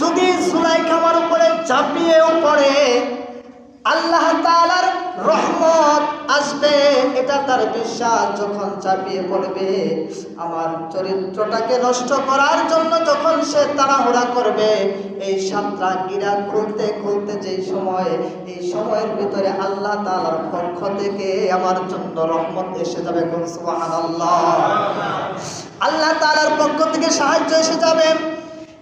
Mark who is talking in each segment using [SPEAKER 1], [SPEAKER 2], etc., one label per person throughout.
[SPEAKER 1] যদি সুলাইখা আমার উপরে চাপিয়েও পড়ে, আল্লাহ তালার রহমত আসবে, এটা তার বিশ্বাস। যখন চাপিয়ে পড়বে, আমার চরিত্রটাকে নষ্ট করার জন্য যখন সে তাড়াহুড়া করবে, এই সাতটা গিরা খুলতে খুলতে যেই সময়, এই সময়ের ভিতরে আল্লাহ তাআলার পক্ষ থেকে আমার জন্য রহমত এসে যাবে আল্লাহ আল্লাহ তালার পক্ষ থেকে সাহায্য এসে যাবে।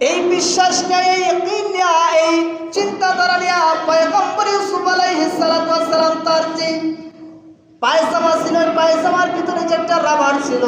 [SPEAKER 1] এই বিশ্বাস নিয়ে এই ইয়াকিন নিয়ে, এই চিন্তাধারা নিয়ে পয়গম্বর ইউসুফ আলাইহিস সালাতু ওয়াস সালাম তার যে পায়জামা ছিল ওই পায়জামার ভিতরে যে একটা রাবার ছিল,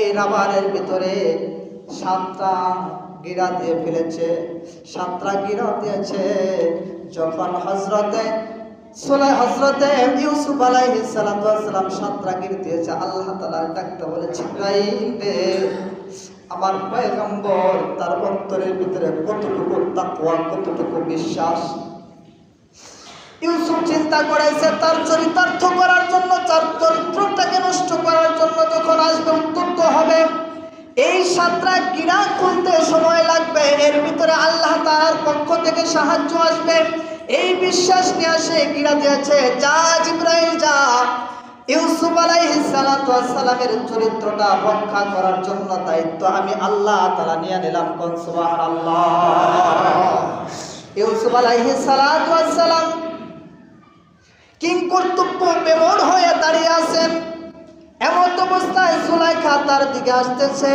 [SPEAKER 1] এই রাবারের ভিতরে সাতটা গিরা দিয়ে ফেলেছে, সাতটা গিরা দিয়েছে। যখন হজরতে হজরতে ইউসুফ দিয়েছে। আল্লাহ রে, আমার তার ভিতরে কতটুকু কতটুকু বিশ্বাস? ইউসুফ চিন্তা করেছে, তার চরিতার্থ করার জন্য, তার চরিত্রটাকে নষ্ট করার জন্য যখন আসবে উদ্যুক্ত হবে। এই সাতটা গিরা খুলতে সময় লাগবে, এর ভিতরে আল্লাহ তার পক্ষ থেকে সাহায্য আসবে। এই বিশ্বাস নিয়ে আসে গিরা দিয়েছে যা জিব্রাইল, যা। ইউসুফ আলাইহিস সালাতু ওয়াস সালামের চরিত্রটা রক্ষা করার জন্য দায়িত্ব আমি আল্লাহ তাআলা নিয়ে নিলাম কোন? সুবহানাল্লাহ। ইউসুফ আলাইহিস সালাতু ওয়াস সালাম কিং কর্তব্য বেমন হয়ে দাঁড়িয়ে আছেন। এমন অবস্থায় সুলাইখা তার দিকে আসতেছে।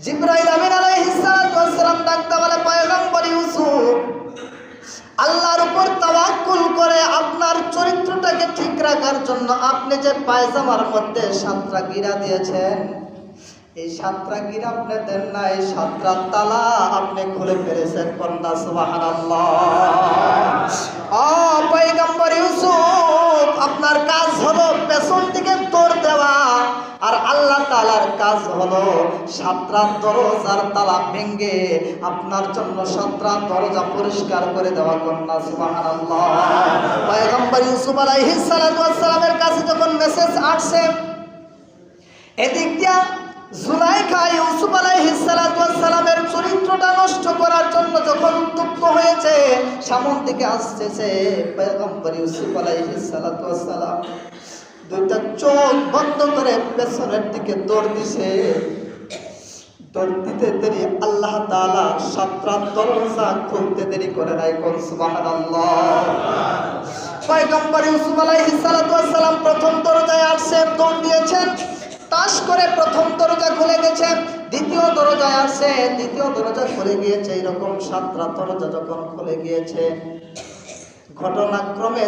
[SPEAKER 1] জিব্রাইল আমিন আলাইহিস সালাতু ওয়াস সালাম ডাকতে বলে, পয়গম্বর ইউসুফ, আল্লাহর উপর তাওয়াক্কুল করে আপনার চরিত্রটাকে ঠিক রাখার জন্য আপনি যে পায়জামার মধ্যে সাতটা গিরা দিয়েছেন, এই সাতটা গিরা আপনি দেন না, এই সাতটা তালা আপনি খুলে ফেলেছেন কন্যা সুবহানাল্লাহ। ও পয়গম্বর ইউসুফ আপনার কাজ হলো পেছন থেকে দৌড় দেওয়া, আর আল্লাহ তালার কাজ হলো সাতটা দরজার তালা ভেঙ্গে আপনার জন্য সাতটা দরজা পরিষ্কার করে দেওয়া কন্যা পয়গম্বর ইউসুফ সালামের কাছে যখন মেসেজ আসছে এদিক দিয়া জুলাইখা ইউসুফ ওয়াস সালামের চরিত্রটা নষ্ট করার জন্য যখন উদ্যুক্ত হয়েছে সামন দিকে আসতেছে পয়গম্বর ইউসুফ ওয়াস সালাম দুইটা চোখ বন্ধ করে পেছনের দিকে দৌড় দিছে। দৌড় দিতে দেরি, আল্লাহ তাআলা সাতটা দরজা খুলতে দেরি করে নাই কোন, সুবহানাল্লাহ। পয়গম্বর ইউসুফ আলাইহিস সালাম প্রথম দরজায় আসছে দৌড় দিয়েছেন। তাস করে প্রথম দরজা খুলে গেছে, দ্বিতীয় দরজায় আসে দ্বিতীয় দরজা খুলে গিয়েছে, এরকম সাতটা দরজা যখন খুলে গিয়েছে, ঘটনাক্রমে